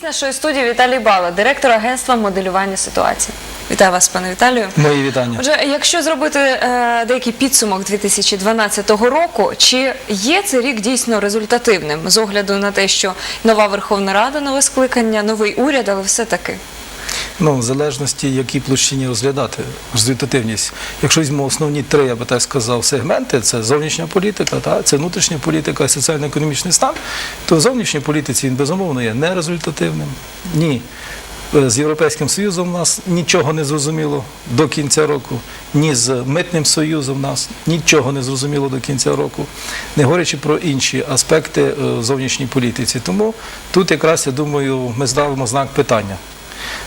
Гість нашої студії Віталій Бала, директор агентства моделювання ситуації. Вітаю вас, пане Віталію. Мої вітання. Отже, якщо зробити е, деякий підсумок 2012 року, чи є цей рік дійсно результативним з огляду на те, що нова Верховна Рада, нове скликання, новий уряд, але все таки. Ну, в залежності, які площині розглядати результативність. Якщо візьмемо основні три, я би так сказав, сегменти: це зовнішня політика, та, це внутрішня політика і соціально-економічний стан, то в зовнішній політиці він безумовно є нерезультативним. Ні. Е, З Європейським Союзом у нас нічого не зрозуміло до кінця року, ні з Митним Союзом у нас нічого не зрозуміло до кінця року, не говорячи про інші аспекти е, в зовнішній політиці. Тому тут якраз я думаю, ми ставимо знак питання.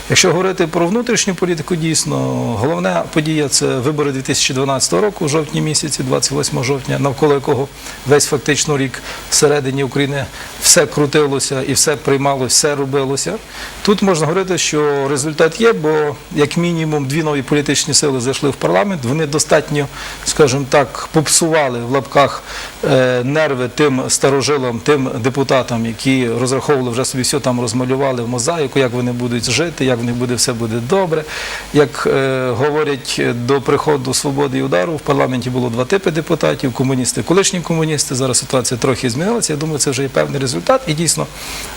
Якщо говорити про внутрішню політику, дійсно головна подія це вибори 2012 року, жовтні місяці, 28 жовтня, навколо якого весь фактично рік всередині України все крутилося і все приймалося, все робилося. Тут можна говорити, що результат є, бо як мінімум дві нові політичні сили зайшли в парламент. Вони достатньо, скажімо так, попсували в лапках е, нерви тим старожилам, тим депутатам, які розраховували вже собі все там розмалювали в мозаїку, як вони будуть жити, як в них буде все буде добре. Як е, говорять до приходу свободи і удару, в парламенті було два типи депутатів: комуністи, колишні комуністи. Зараз ситуація трохи змінилася. Я думаю, це вже є певний результат. І дійсно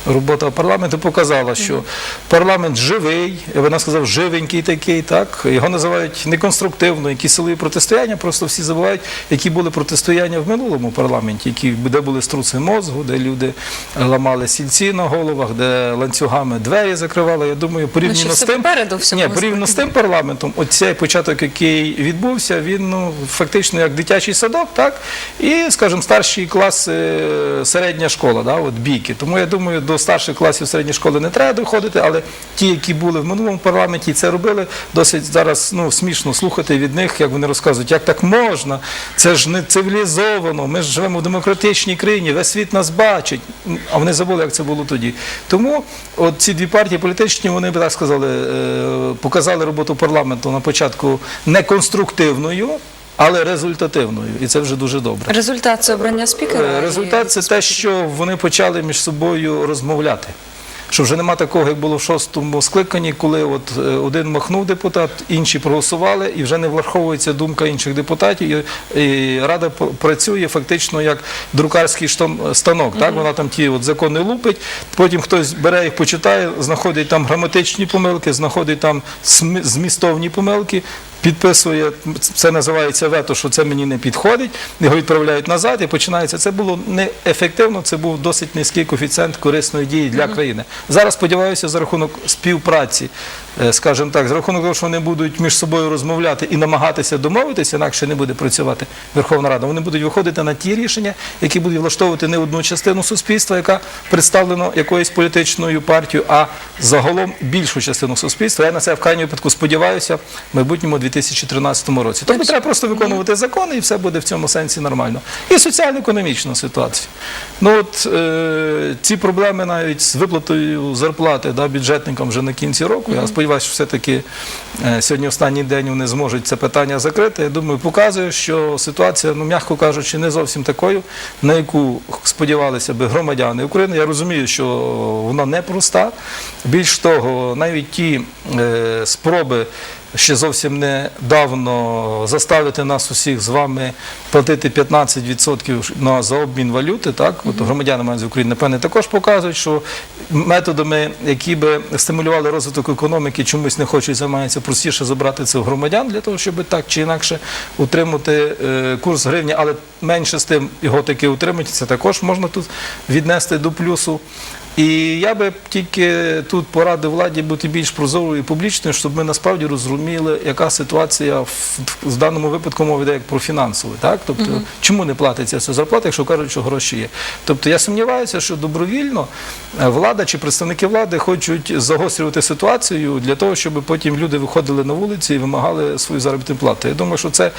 робота парламенту показала, що парламент живий, я би сказав, живенький такий. Так його називають неконструктивно, які силові протистояння. Просто всі забувають, які були протистояння в минулому парламенті, які де були струси мозгу, де люди ламали сільці на головах, де ланцюгами двері закривали. Я думаю, порівняно з тим попереду Ні, порівняно з тим парламентом, оцей початок, який відбувся, він ну фактично як дитячий садок, так і, скажімо, старші класи, середня школа, да, от бійки. Тому я думаю, до старших класів середньої школи не треба доходити, але ті, які були в минулому парламенті, і це робили, досить зараз ну смішно слухати від них, як вони розказують, як так можна, це ж не цивілізовано. Ми ж живемо в демократичній країні, весь світ нас бачить. А вони забули, як це було тоді. Тому от ці дві партії політичні, вони так сказали, е, показали роботу парламенту на початку неконструктивною, але результативною, і це вже дуже добре. Результат це обрання спікера. Е, Результат це те, що вони почали між собою розмовляти. Що вже нема такого, як було в шостому скликанні, коли от е, один махнув депутат, інші проголосували, і вже не враховується думка інших депутатів. І, і рада працює фактично як друкарський станок. Так вона там ті от закони лупить. Потім хтось бере їх, почитає, знаходить там граматичні помилки, знаходить там змістовні помилки. Підписує, це називається вето, що це мені не підходить, його відправляють назад і починається. Це було неефективно, це був досить низький коефіцієнт корисної дії для країни. Зараз сподіваюся, за рахунок співпраці, скажімо так, за рахунок того, що вони будуть між собою розмовляти і намагатися домовитися, інакше не буде працювати Верховна Рада. Вони будуть виходити на ті рішення, які будуть влаштовувати не одну частину суспільства, яка представлена якоюсь політичною партією, а загалом більшу частину суспільства. Я на це в крайньому випадку сподіваюся в майбутньому 2013 році. Тобто треба просто виконувати закони, і все буде в цьому сенсі нормально. І соціально-економічна ситуація. Ну от е, ці проблеми навіть з виплатою зарплати да, бюджетникам вже на кінці року. Я сподіваюся, що все-таки е, сьогодні останній день вони зможуть це питання закрити. Я думаю, показує, що ситуація, ну м'яко кажучи, не зовсім такою, на яку сподівалися би громадяни України. Я розумію, що вона непроста. Більш того, навіть ті е, спроби ще зовсім недавно заставити нас усіх з вами платити 15% на за обмін валюти. Так, от громадяни мають з України, напевне, також показують, що методами, які би стимулювали розвиток економіки, чомусь не хочуть займатися, простіше забрати це в громадян для того, щоб так чи інакше утримати е, курс гривні, але менше з тим його таки утримати. Це також можна тут віднести до плюсу. І я би тільки тут порадив владі бути більш прозорою і публічною, щоб ми насправді розуміли, яка ситуація в, в даному випадку мова йде як про фінансову. Так? Тобто, чому не платиться ця зарплата, якщо кажуть, що гроші є. Тобто я сумніваюся, що добровільно е, влада чи представники влади хочуть загострювати ситуацію для того, щоб потім люди виходили на вулиці і вимагали свою заробітну плату. Я думаю, що це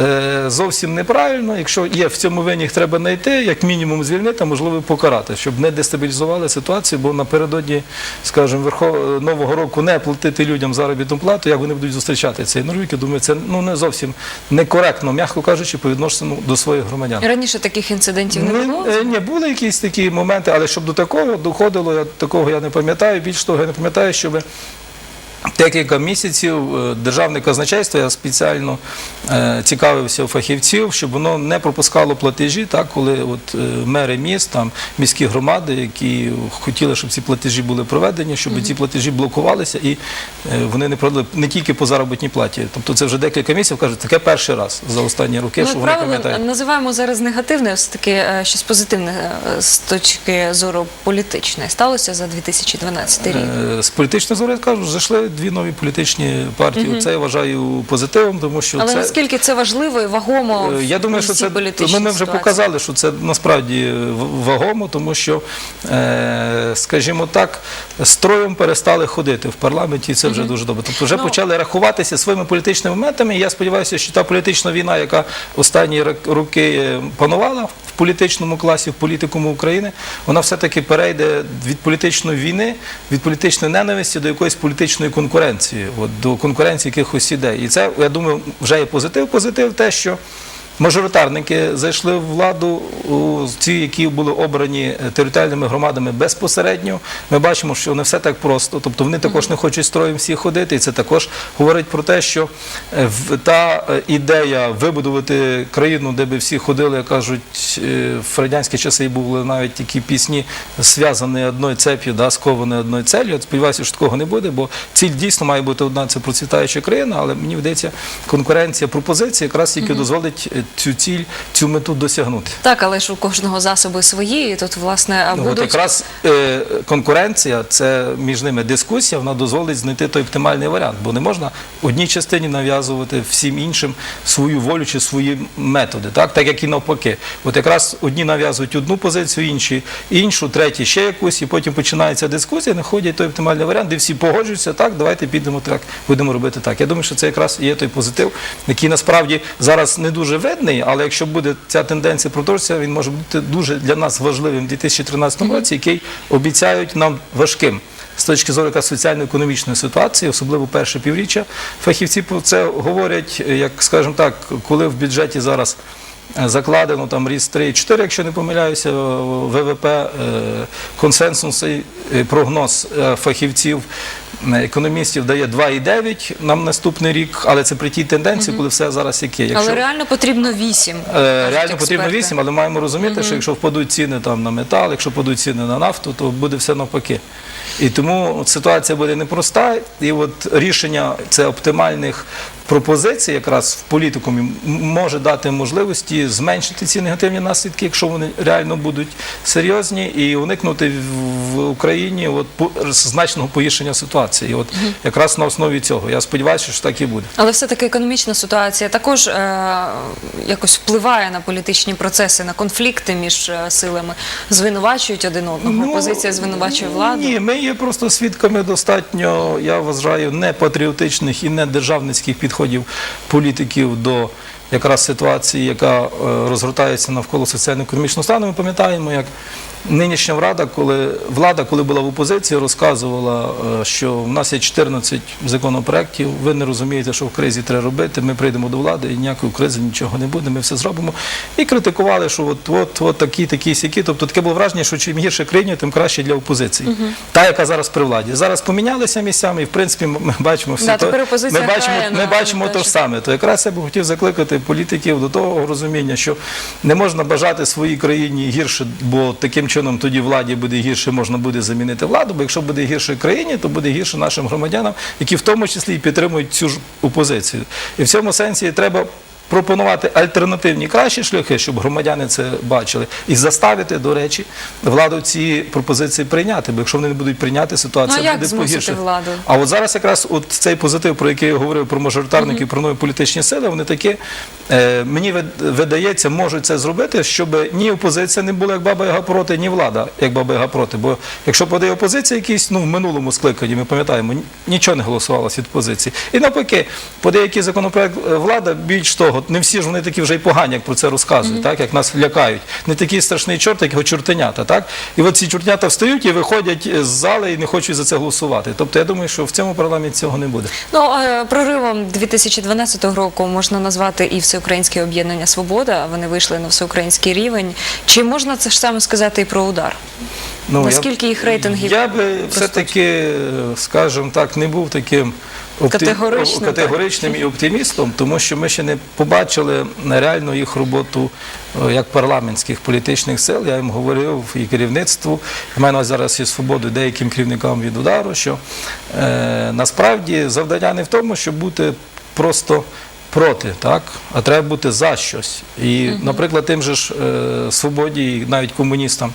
е, зовсім неправильно. Якщо є в цьому винні, їх треба знайти, як мінімум звільнити, а можливо покарати, щоб не дестабілізували ситуацію ситуацію, бо напередодні, скажімо, верхов... нового року не платити людям заробітну плату, як вони будуть зустрічати цей норвіки. я думаю, це ну не зовсім некоректно, м'яко кажучи, по відношенню до своїх громадян. Раніше таких інцидентів не було? е, Ні, були якісь такі моменти, але щоб до такого доходило, я такого я не пам'ятаю. Більш того, я не пам'ятаю, щоб декілька місяців е, державне казначейство, я спеціально е, цікавився у фахівців, щоб воно не пропускало платежі, так, коли от, е, мери міст, там, міські громади, які хотіли, щоб ці платежі були проведені, щоб ці платежі блокувалися і е, вони не проводили не тільки по заробітній платі. Тобто це вже декілька місяців, кажуть, таке перший раз за останні роки, Ми, що вони пам'ятають. називаємо зараз негативне, все таки е, щось позитивне з точки зору політичної сталося за 2012 рік. Е, З політичної зори я кажу, зайшли дві нові політичні партії. Це я вважаю позитивом, тому що Але це наскільки це важливо і вагомо Е, Я думаю, що це ми, ми вже показали, що це насправді вагомо, тому що, е, скажімо так, строєм перестали ходити в парламенті, і це вже дуже добре. Тобто вже Ну, почали рахуватися своїми політичними моментами. І я сподіваюся, що та політична війна, яка останні рок- роки е, панувала в політичному класі, в політикуму України, вона все-таки перейде від політичної війни, від політичної ненависті до якоїсь політичної конкуренції, от, до конкуренції якихось ідей. І це, я думаю, вже є позитив. Позитив те, що Мажоритарники зайшли в владу ті, які були обрані е, територіальними громадами безпосередньо. Ми бачимо, що не все так просто. Тобто вони також не хочуть строєм всі ходити. І це також говорить про те, що е, та е, ідея вибудувати країну, де би всі ходили, як кажуть, в радянські часи були навіть такі пісні зв'язані одною цеп'ю, да, сковані одною целью. Сподіваюся, що такого не буде, бо ціль дійсно має бути одна це процвітаюча країна, але мені вдається конкуренція пропозицій якраз тільки дозволить цю ціль, цю мету досягнути. Так, але ж у кожного засоби свої, і тут, власне, Ну, От будуть якраз е, конкуренція, це між ними дискусія, вона дозволить знайти той оптимальний варіант, бо не можна одній частині нав'язувати всім іншим свою волю чи свої методи, так, так як і навпаки. От якраз одні нав'язують одну позицію, інші іншу, треті ще якусь, і потім починається дискусія, знаходять той оптимальний варіант, де всі погоджуються, так, давайте підемо так, будемо робити так. Я думаю, що це якраз є той позитив, який насправді зараз не дуже видний, але якщо буде ця тенденція продовжуватися, він може бути дуже для нас важливим у 2013 році, який обіцяють нам важким. З точки зору соціально-економічної ситуації, особливо перше півріччя, фахівці про це говорять, як скажімо так, коли в бюджеті зараз е, закладено там ріст 3,4, якщо не помиляюся, е, ВВП, е, консенсусний е, прогноз фахівців, економістів дає 2,9 нам наступний рік, але це при тій тенденції, коли все зараз яке. Якщо... але реально потрібно вісім. Е, кажуть Реально потрібно експерти. 8, але маємо розуміти, що якщо впадуть ціни там на метал, якщо впадуть ціни на нафту, то буде все навпаки. І тому ситуація буде непроста, і от рішення це оптимальних пропозицій, якраз в політикумі, може дати можливості зменшити ці негативні наслідки, якщо вони реально будуть серйозні, і уникнути в- в Україні от значного погіршення ситуації. І от якраз на основі цього я сподіваюся, що так і буде. Але все-таки економічна ситуація також е, якось впливає на політичні процеси, на конфлікти між е, силами. Звинувачують один одного. Опозиція звинувачує владу. Ну, Ні, ми є просто свідками достатньо, я вважаю, не патріотичних і не державницьких підходів політиків до якраз ситуації, яка е, розгортається навколо соціально-економічного стану. Ми пам'ятаємо, як нинішня влада, коли влада, коли була в опозиції, розказувала, е, що в нас є 14 законопроєктів, ви не розумієте, що в кризі треба робити. Ми прийдемо до влади і ніякої кризи нічого не буде, ми все зробимо. І критикували, що от, от, от такі, такі, сякі. Тобто таке було враження, що чим гірше країні, тим краще для опозиції. Та, яка зараз при владі. Зараз помінялися місцями, і в принципі ми бачимо все Да, то- ми бачимо, ми бачимо те ж саме. То якраз я б хотів закликати політиків до того розуміння, що не можна бажати своїй країні гірше, бо таким чином тоді владі буде гірше, можна буде замінити владу. Бо якщо буде гірше країні, то буде гірше нашим громадянам, які в тому числі і підтримують цю ж опозицію. І в цьому сенсі треба. Пропонувати альтернативні кращі шляхи, щоб громадяни це бачили, і заставити, до речі, владу ці пропозиції прийняти. Бо якщо вони не будуть прийняти, ситуація Ну, а як буде змусити владу? А от зараз якраз от цей позитив, про який я говорив про мажоритарників, про нові політичні сили, вони такі, е, мені видається, можуть це зробити, щоб ні опозиція не була як баба Яга проти, ні влада як баба Яга проти. Бо якщо подає опозиція якісь, ну в минулому скликанні, ми пам'ятаємо, нічого не голосувалося від опозиції. І навпаки, подає який законопроект е, влада, більш того, того, не всі ж вони такі вже й погані, як про це розказують, так як нас лякають. Не такий страшний чорт, як його чортенята. Так і от ці чортенята встають і виходять з зали і не хочуть за це голосувати. Тобто я думаю, що в цьому парламенті цього не буде. Ну, проривом 2012 року можна назвати і Всеукраїнське об'єднання Свобода. Вони вийшли на всеукраїнський рівень. Чи можна це ж саме сказати і про удар? Ну, я- Наскільки їх рейтингів Я би все-таки, скажімо так, не був таким Категоричним, категоричним і оптимістом, тому що ми ще не побачили реальну їх роботу е, як парламентських політичних сил. Я їм говорив і керівництву, в мене зараз є свободу деяким керівникам від удару, що е, насправді завдання не в тому, щоб бути просто проти, так? а треба бути за щось. І, наприклад, тим же ж е, свободі, навіть комуністам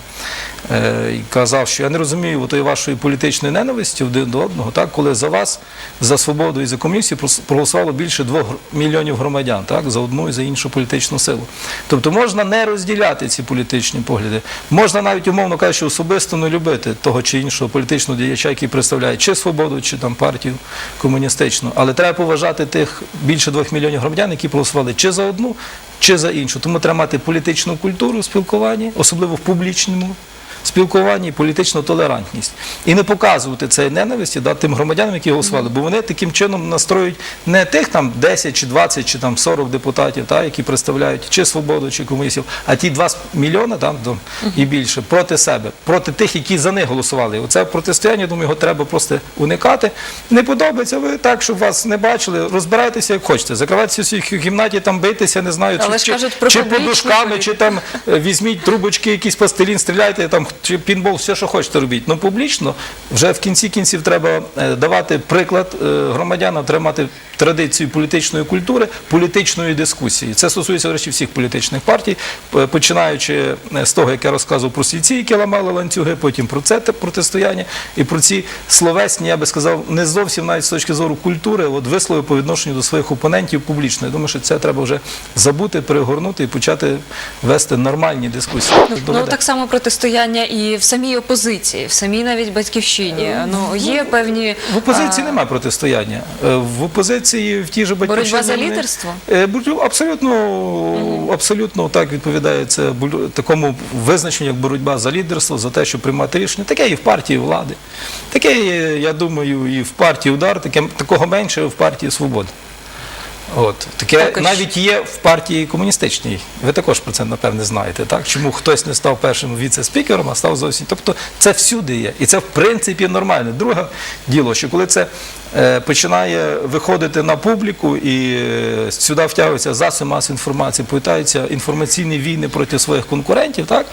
е, казав, що я не розумію тої вашої політичної ненависті один до одного, так? коли за вас, за свободу і за комуністів проголосувало більше двох мільйонів громадян, так? за одну і за іншу політичну силу. Тобто можна не розділяти ці політичні погляди. Можна навіть, умовно кажучи, особисто не любити того чи іншого політичного діяча, який представляє чи свободу, чи там партію комуністичну. Але треба поважати тих більше двох мільйонів громадян, які проголосували чи за одну, чи за іншу. Тому треба мати політичну культуру спілкування, особливо в публічному спілкуванні, і політичну толерантність. І не показувати цієї ненависті да, тим громадянам, які голосували, бо вони таким чином настроюють не тих там 10 чи 20 чи там 40 депутатів, та, які представляють чи свободу, чи комуністів, а ті 2 мільйони там, до- і більше проти себе, проти тих, які за них голосували. Оце протистояння, думаю, його треба просто уникати. Не подобається ви так, щоб вас не бачили. Розбирайтеся як хочете. Закривайтеся в своїй кімнаті, там битися, не знаю, Але чи, кажуть чи подушками, чи там е, візьміть трубочки, якийсь пластилін, стріляйте, там пінбол, все, що хочете робіть. Ну публічно вже в кінці кінців треба е, давати приклад е, громадянам, треба мати традицію політичної культури, політичної дискусії. Це стосується, до речі, всіх політичних партій, починаючи е, з того, як я розказував про сільці, які ламали ланцюги, потім про це протистояння і про ці словесні, я би сказав, не зовсім навіть з точки зору культури, от вислови по відношенню до своїх опонентів публічно. Я думаю, що це треба вже забути, перегорнути і почати вести нормальні дискусії. Ну, Доведе. так само протистояння і в самій опозиції, в самій навіть батьківщині. Ну є певні В опозиції а, немає протистояння. Е, В опозиції в тій же батьківщині... Боротьба за лідерство? Е, Абсолютно, абсолютно так відповідає це такому визначенню, як боротьба за лідерство, за те, щоб приймати рішення. Таке і в партії влади. Таке, я думаю, і в партії удар, таке, такого менше в партії свободи. От таке Також. навіть є в партії комуністичній. Ви також про це напевне знаєте, так? Чому хтось не став першим віце-спікером, а став зовсім. Тобто це всюди є. І це в принципі нормально. Друге діло, що коли це е, починає виходити на публіку і е, сюди втягуються засоби масової інформації, повітаються інформаційні війни проти своїх конкурентів, так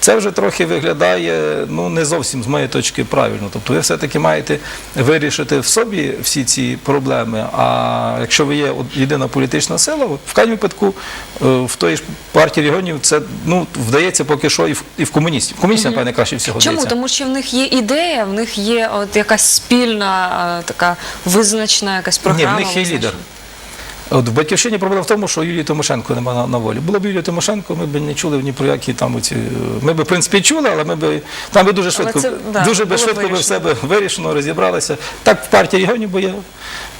це вже трохи виглядає ну не зовсім з моєї точки правильно. Тобто ви все-таки маєте вирішити в собі всі ці проблеми. А якщо ви є єдина політична сила, от в крайньому випадку е, в тої ж партії регіонів це ну вдається поки що і в, і в комуністів. Комуністів, напевне, краще всього Чому? вдається. Тому що в них є ідея, в них є от якась спільна, е, така визначена якась програма. Ні, в них є лідер. От в батьківщині проблема в тому, що Юлії Тимошенко немає на, на волі. Було б Юлія Тимошенко, ми б не чули ні про які там оці. Ми б в принципі чули, але ми б там би дуже швидко, це, да, дуже би швидко би вирішено. все би вирішено, розібралися. Так в партії регіонів бо є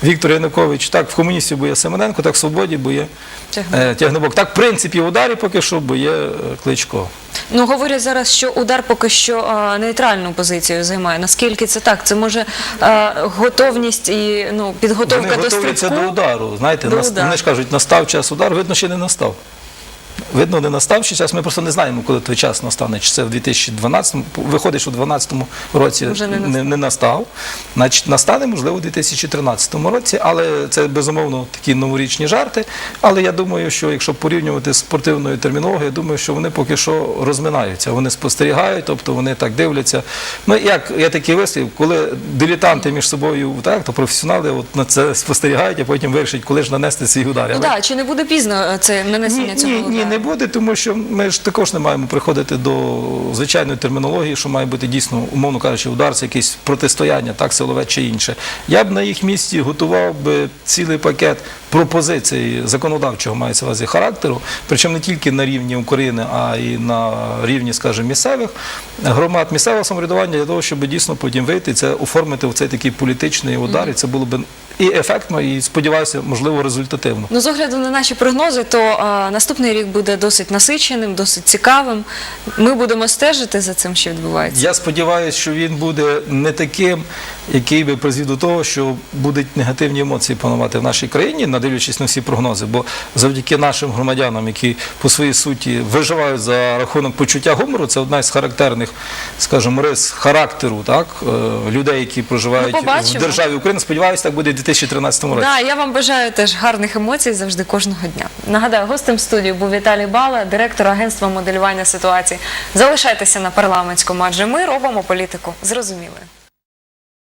Віктор Янукович, так в комуністів бо є Семененко, так в свободі бо є Тягнебок. е, Тягнебок. Так, в принципі, в ударі поки що бо є е, Кличко. Ну говорять зараз, що удар поки що е, нейтральну позицію займає. Наскільки це так? Це може е, готовність і ну підготовка Вони до стрибку? до удару. Знаєте, До удару. вони ж кажуть, настав час удар, видно, ще не настав. Видно, не настав ще час. Ми просто не знаємо, коли той час настане. Чи це в 2012-му, виходить, що в 2012 році Вже не не, настав. не настав. Значить, настане, можливо, у 2013 році, але це безумовно такі новорічні жарти. Але я думаю, що якщо порівнювати з спортивною термінологією, я думаю, що вони поки що розминаються. Вони спостерігають, тобто вони так дивляться. Ну, як я такий вислів, коли дилетанти між собою, так, то професіонали от на це спостерігають, а потім вирішать, коли ж нанести свій удар. Ну так, чи не буде пізно е, це нанесення ні, цього ні, удару? Не буде, тому що ми ж також не маємо приходити до звичайної термінології, що має бути дійсно, умовно кажучи, удар, якесь протистояння, так, силове чи інше. Я б на їх місці готував би цілий пакет пропозицій законодавчого мається увазі характеру, причому не тільки на рівні України, а й на рівні, скажімо, місцевих громад, місцевого самоврядування для того, щоб дійсно потім вийти це оформити в цей такий політичний удар, і це було б і ефектно, і сподіваюся, можливо, результативно. Ну, з огляду на наші прогнози, то а, наступний рік буде досить насиченим, досить цікавим. Ми будемо стежити за цим, що відбувається. Я сподіваюся, що він буде не таким, який би призвів до того, що будуть негативні емоції панувати в нашій країні, надивлячись на всі прогнози. Бо завдяки нашим громадянам, які по своїй суті виживають за рахунок почуття гумору, це одна із характерних, скажімо, рис характеру, так е, людей, які проживають Ну, в державі Україна. Сподіваюся, так буде і в 2013 році. Да, я вам бажаю теж гарних емоцій завжди кожного дня. Нагадаю, гостем студії був Віталій Бала, директор агентства моделювання ситуацій. Залишайтеся на парламентському, адже ми робимо політику. Зрозуміли.